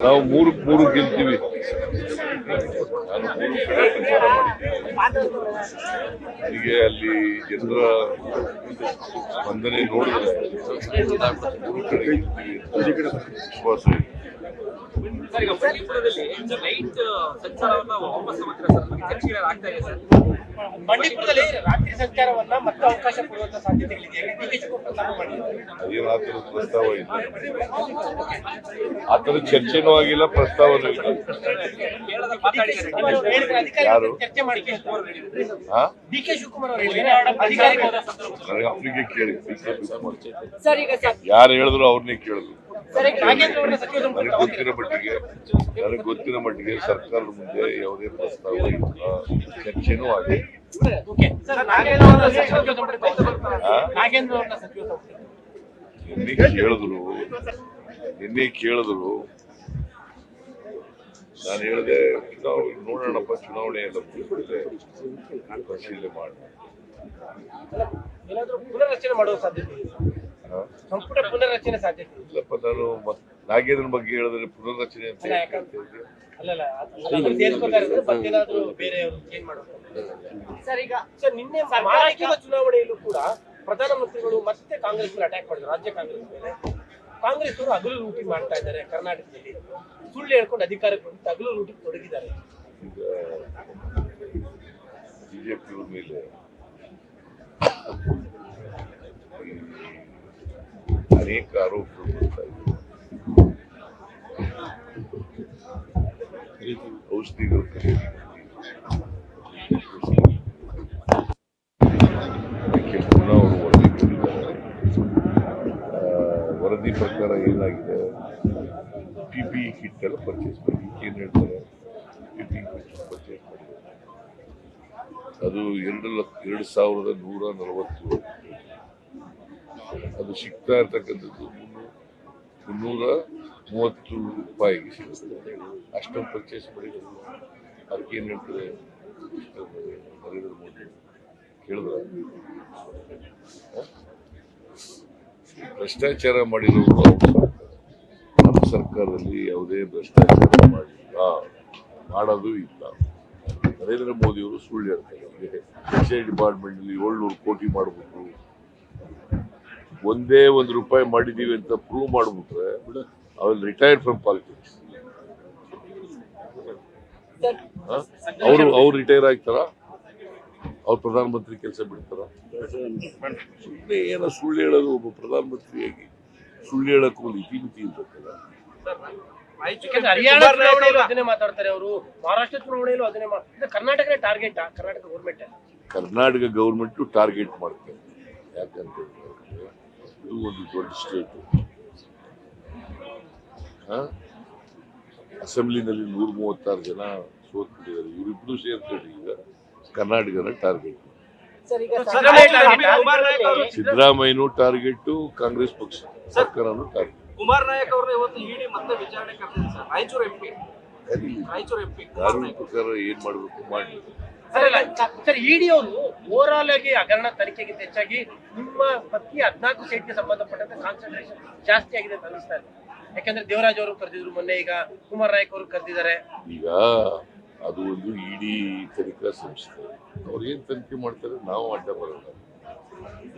ನಾವು ಮೂರು ಮೂರು ಗೆಲ್ತೀವಿ. ಹೀಗೆ ಅಲ್ಲಿ ಜನರ ಸ್ಪಂದನೆ ನೋಡಿದ್ರೆ ವಿಶ್ವಾಸ ಇದೆ ಸರ್ ಈಗ ಬಂಡೀಪುರದಲ್ಲಿ ನೈಟ್ ಸಂಚಾರವನ್ನ ವಾಪಸ್ ಮಾಡ್ತೀರಾ ಸರ್? ಚರ್ಚೆಗಳು ಆಗ್ತಾ ಇದೆ ಸರ್. ಬಂಡೀಪುರದಲ್ಲಿ ರಾತ್ರಿ ಸಂಚಾರವನ್ನ ಮತ್ತೆ ಅವಕಾಶ ಕೊಡುವಂತ ಸಾಧ್ಯತೆಗಳಿದೆ. ಅದೇನು ಪ್ರಸ್ತಾವ ಇಲ್ಲ. ಆತರ ಚರ್ಚೆನೂ ಆಗಿಲ್ಲ ಪ್ರಸ್ತಾವನೂ ಇಲ್ಲ. ಯಾರು? ಡಿ ಕೆ ಶಿವಕುಮಾರ್ ನನಗೆ ಅವರಿಗೆ ಕೇಳಿ. ಸರ್ ಈಗ ಸರ್. ಯಾರು ಹೇಳಿದ್ರು ಅವ್ರನ್ನೇ ಕೇಳಿದ್ರು ನನಗೆ ಗೊತ್ತಿರೋ ಮಟ್ಟಿಗೆ ನನಗೆ ಗೊತ್ತಿರೋ ಮಟ್ಟಿಗೆ ಸರ್ಕಾರದ ಮುಂದೆ ಯಾವುದೇ ಪ್ರಸ್ತಾವ ಇಲ್ಲ. ಚರ್ಚೆನೂ ಆಗಿದೆ. ಸಂಪುಟ ನಿನ್ನೆ ಕೇಳಿದ್ರು. ನಿನ್ನೆ ಕೇಳಿದ್ರು. ನಾನು ಹೇಳಿದೆ ಚುನಾವಣೆ ನೋಡೋಣಪ್ಪ ಚುನಾವಣೆ ಎಲ್ಲ ಮುಗಿದ್ಮೇಲೆ ಪರಿಶೀಲನೆ ಮಾಡಿ ಸಂಪುಟ ಪುನರ್ರಚನೆ ಸಾಧ್ಯತೆ ಇಲ್ಲಪ್ಪ ನಾನು ನಾಗೇಂದ್ರ ಬಗ್ಗೆ ಹೇಳಿದ್ರೆ ಪುನರ್ರಚನೆ ಅಂತ ಅಲ್ಲ? ಅಲ್ಲಲ್ಲ ಸೇರಿಸ್ಕೊತಾ ಇರೋದು ಮತ್ತೇನಾದ್ರೂ ಬೇರೆಯವರು ಚೇಂಜ್ ಮಾಡೋದು? ಸರ್ ಈಗ ಸರ್ ನಿನ್ನೆ ಮಹಾರಾಷ್ಟ್ರದ ಚುನಾವಣೆಯಲ್ಲೂ ಕೂಡ ಪ್ರಧಾನಮಂತ್ರಿಗಳು ಮತ್ತೆ ಕಾಂಗ್ರೆಸ್ ಮೇಲೆ ಅಟ್ಯಾಕ್ ಮಾಡಿದ್ರು ರಾಜ್ಯ ಕಾಂಗ್ರೆಸ್ ಮೇಲೆ. ಕಾಂಗ್ರೆಸ್ ಅವರು ಹಗಲು ಲೂಟಿ ಮಾಡ್ತಾ ಇದ್ದಾರೆ ಕರ್ನಾಟಕದಲ್ಲಿ. ಸುಳ್ಳು ಹೇಳ್ಕೊಂಡು ಅಧಿಕಾರಕ್ಕೆ ಬಂದು ಹಗಲು ಲೂಟಿ ತೊಡಗಿದ್ದಾರೆ. ಈಗ ಬಿಜೆಪಿ ಮೇಲೆ ಈ ಅನೇಕ ಆರೋಪಗಳು ಔಷಧಿಗಳು ವರದಿ ಕೊಟ್ಟಿದ್ದಾರೆ. ವರದಿ ಪ್ರಕಾರ ಏನಾಗಿದೆ? ಪಿ ಪಿ ಕಿಟ್ ಎಲ್ಲ ಪರ್ಚೇಸ್ ಮಾಡಿ. ಏನು ಹೇಳ್ತಾರೆ? ಪಿ ಪಿ ಕಿಟ್ ಪರ್ಚೇಸ್ ಮಾಡಿದ್ದಾರೆ ಅದು ಎರಡು ಲಕ್ಷ, ಎರಡು ಸಾವಿರದ ನೂರ ನಲವತ್ತು. ಅದು ಸಿಗ್ತಾ ಇರ್ತಕ್ಕಂಥದ್ದು ಮುನ್ನೂರ ಮೂವತ್ತು ರೂಪಾಯಿಗೆ ಸಿಗುತ್ತೆ. ಅಷ್ಟೊಂದು ಪರ್ಚೇಸ್ ಮಾಡಿದ್ರು. ಅದಕ್ಕೆ ಹೇಳ್ತಾರೆ? ನರೇಂದ್ರ ಮೋದಿ ಕೇಳಿದ್ರ? ಭ್ರಷ್ಟಾಚಾರ ಮಾಡಿರೋರು ನಮ್ಮ ಸರ್ಕಾರದಲ್ಲಿ ಯಾವುದೇ ಭ್ರಷ್ಟಾಚಾರ ಮಾಡಿಲ್ಲ. ಮಾಡೋದು ಇಲ್ಲ. ನರೇಂದ್ರ ಮೋದಿಯವರು ಸುಳ್ಳು ಹೇಳ್ತಾರೆ. ಡಿಪಾರ್ಟ್ಮೆಂಟ್ ಅಲ್ಲಿ ಏಳ್ನೂರು ಕೋಟಿ ಮಾಡ್ಬಿಟ್ರು. ಒಂದೇ ಒಂದು ರೂಪಾಯಿ ಮಾಡಿದೀವಿ ಅಂತ ಪ್ರೂವ್ ಮಾಡ್ಬಿಟ್ರೆ ಅವ್ರು ರಿಟೈರ್ಡ್ ಫ್ರಮ್ ಪಾಲಿಟಿಕ್ಸ್ ಅವರು ಅವ್ರು ರಿಟೈರ್ ಆಗ್ತಾರ? ಅವ್ರು ಪ್ರಧಾನಮಂತ್ರಿ ಕೆಲಸ ಬಿಡ್ತಾರ? ಸುಮ್ಮನೆ ಏನೋ ಸುಳ್ಳು ಹೇಳೋದು ಒಬ್ಬ ಪ್ರಧಾನಮಂತ್ರಿಯಾಗಿ ಸುಳ್ಳು ಹೇಳಕ್ಕೂ ಒಂದು ಇತಿಮಿತಿ ಅದನ್ನೇ ಮಾತಾಡ್ತಾರೆ ಅವರು. ಮಹಾರಾಷ್ಟ್ರ ಚುನಾವಣೆಯಲ್ಲೂ ಅದನ್ನೇ ಇದು target Karnataka government Karnataka government target ಮಾಡ್ತಾರೆ. ಯಾಕಂತ ಇದು ಒಂದು ದೊಡ್ಡ ಸ್ಟೇಟ್ ಅಸೆಂಬ್ಲಿನಲ್ಲಿ ನೂರ ಮೂವತ್ತಾರು ಜನ ಸೋತ್ಬಿಟ್ಟಿದ್ದಾರೆ. ಇವರಿಬ್ರು ಸೇರ್ಕೊಂಡು ಈಗ. ಕರ್ನಾಟಕದ ಟಾರ್ಗೆಟ್ ಸರ್ ಈಗ ಕುಮಾರ್ ನಾಯಕ್ ಅವರು ಸಿದ್ದರಾಮಯ್ಯನು ಟಾರ್ಗೆಟ್ ಕಾಂಗ್ರೆಸ್ ಪಕ್ಷ ಸರ್ಕಾರನು ಟಾರ್ಗೆಟ್ ಕುಮಾರ್ ನಾಯಕ್ ಅವ್ರನ್ನ ಇವತ್ತು ಇಡಿ ಮತ್ತೆ ವಿಚಾರಣೆ ಕರೆದಿದೆ sir. Raichur MP Raichur MP ಕಾನೂನು ಪ್ರಕಾರ ಏನ್ ಮಾಡ್ಬೇಕು? ಮಾಡಿ. ಸರ್ ಇಡಿ ಅವರು ಓವರ್ ಆಲ್ ಆಗಿ ಹಗರಣ ತನಿಖೆಗಿಂತ ಹೆಚ್ಚಾಗಿ ನಿಮ್ಮ ಪತ್ನಿ ಹದಿನಾಲ್ಕು ಸೀಟ್ಗೆ ಸಂಬಂಧಪಟ್ಟಂತೆ ಕಾನ್ಸಂಟ್ರೇಷನ್ ಜಾಸ್ತಿ ಆಗಿದೆ ಅಂತ ಅನಿಸ್ತಾ ಇದೆ. ಯಾಕಂದ್ರೆ ದೇವರಾಜ್ ಅವರು ಕರೆದಿದ್ರು ಮೊನ್ನೆ, ಈಗ ಕುಮಾರ್ ನಾಯಕ್ ಅವರು ಕರೆದಿದ್ದಾರೆ. ಈಗ ಅದು ಒಂದು ಇಡಿ ತನಿಖಾ ಸಂಸ್ಥೆ. ಅವ್ರು ಏನ್ ತನಿಖೆ ಮಾಡ್ತಾರೆ? ನಾವು ಅಡ್ಡ ಬರೋಲ್ಲ.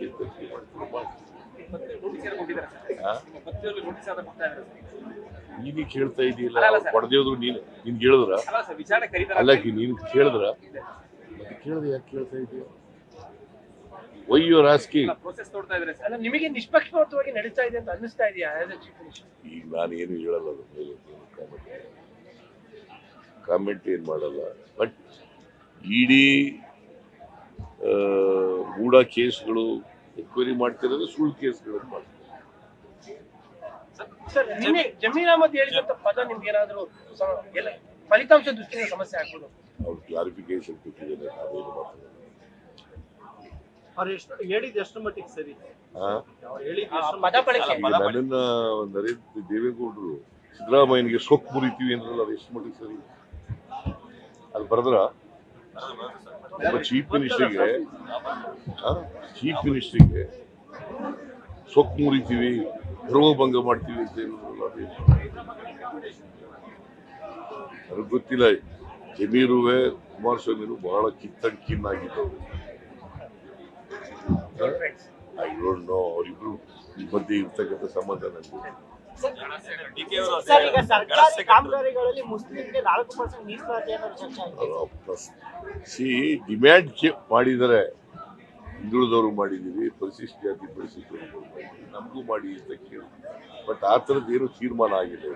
ಏನ್ ತನಿಖೆ ಮಾಡ್ತಾರೆ ನೀನೇ ಕೇಳ್ತಾ ಇದೀಯಲ್ಲ ಹೊಡೆದೇವ್ರು ನೀನ್ ನಿನ್ ಕೇಳಿದ್ರ? ಅಲ್ಲ ಸರ್ ವಿಚಾರಣೆ ಕರೀತಾರೆ ಅಲ್ಲ ನೀನ್ ಕೇಳಿದ್ರ? ಮತ್ತೆ ಕೇಳ್ದೆ ಯಾಕೆ ಕೇಳ್ತಾ ಇದೀಯ ವೈ ಸರ್. ಅಲ್ಲ ನಿಮಗೆ ನಿಷ್ಪಕ್ಷಪಾತವಾಗಿ ನಡೀತಾ ಇದೆ ಅಂತ ಅನ್ನಿಸ್ತಾ ಇದೆಯಾ ಈಗ ನಾನು ಏನು ಹೇಳಲ್ಲ ಅದ್ರ ಮೇಲೆ ಕಾಮೆಂಟ್ ಏನು ಮಾಡಲ್ಲ. ಬಟ್ ಇಡೀ ಗೂಢ ಕೇಸ್ಗಳು ಎಕ್ವೈರಿ ಮಾಡ್ತಿರೋದು ಸುಳ್ಳು ಕೇಸ್ಗಳನ್ನು ಮಾಡ್ತಾರೆ ಹೇಳಿದಂತ ಪದ ನಿಮ್ಗೆ ಏನಾದ್ರು ಫಲಿತಾಂಶ ದೃಷ್ಟಿಯಿಂದ ಸಮಸ್ಯೆ ಆಗ್ಬೋದು ಅವ್ರು ಕ್ಲಾರಿಫಿಕೇಶನ್ ಕೊಟ್ಟಿದ್ದಾರೆ ನಾವೇನು ನರೇಂದ್ರ ದೇವೇಗೌಡರು ಸಿದ್ದರಾಮಯ್ಯನಿಗೆ ಸೊಕ್ಕು ಮುರಿತೀವಿ ಅಂದ್ರಲ್ಲ ಅದು ಎಷ್ಟು ಮಟ್ಟಿಗೆ ಸರಿ ಅದು ಬರೆದ್ರ ಒಬ್ಬ ಚೀಫ್ ಮಿನಿಸ್ಟರ್ಗೆ ಚೀಫ್ ಮಿನಿಸ್ಟರ್ಗೆ ಸೊಕ್ಕು ಮುರಿತೀವಿ ಭಂಗ ಮಾಡ್ತೀವಿ ಅಂತ ಹೇಳಿ? ನನಗೆ ಗೊತ್ತಿಲ್ಲ ಜಮೀರುವೆ ಕುಮಾರಸ್ವಾಮಿರು ಬಹಳ ಕಿತ್ತಡ್ ಕಿನ್ನಾಗಿದ್ದವರು ಐ ಡೋಂಟ್ ನೋ ಅವರಿಬ್ರು ಮಧ್ಯೆ ಇರ್ತಕ್ಕಂಥ ಸಂಬಂಧ ನನಗೆ ಸಿ ಡಿಮ್ಯಾಂಡ್ ಮಾಡಿದರೆ ಹಿಂದುಳಿದವರು ಮಾಡಿದ್ದೀವಿ ಪರಿಶಿಷ್ಟ ಜಾತಿ ಪರಿಶಿಷ್ಟ ನಮಗೂ ಮಾಡಿ ಅಂತ ಕೇಳಿ ಬಟ್ ಆ ಥರದ್ದು ಏನು ತೀರ್ಮಾನ ಆಗಿದೆ.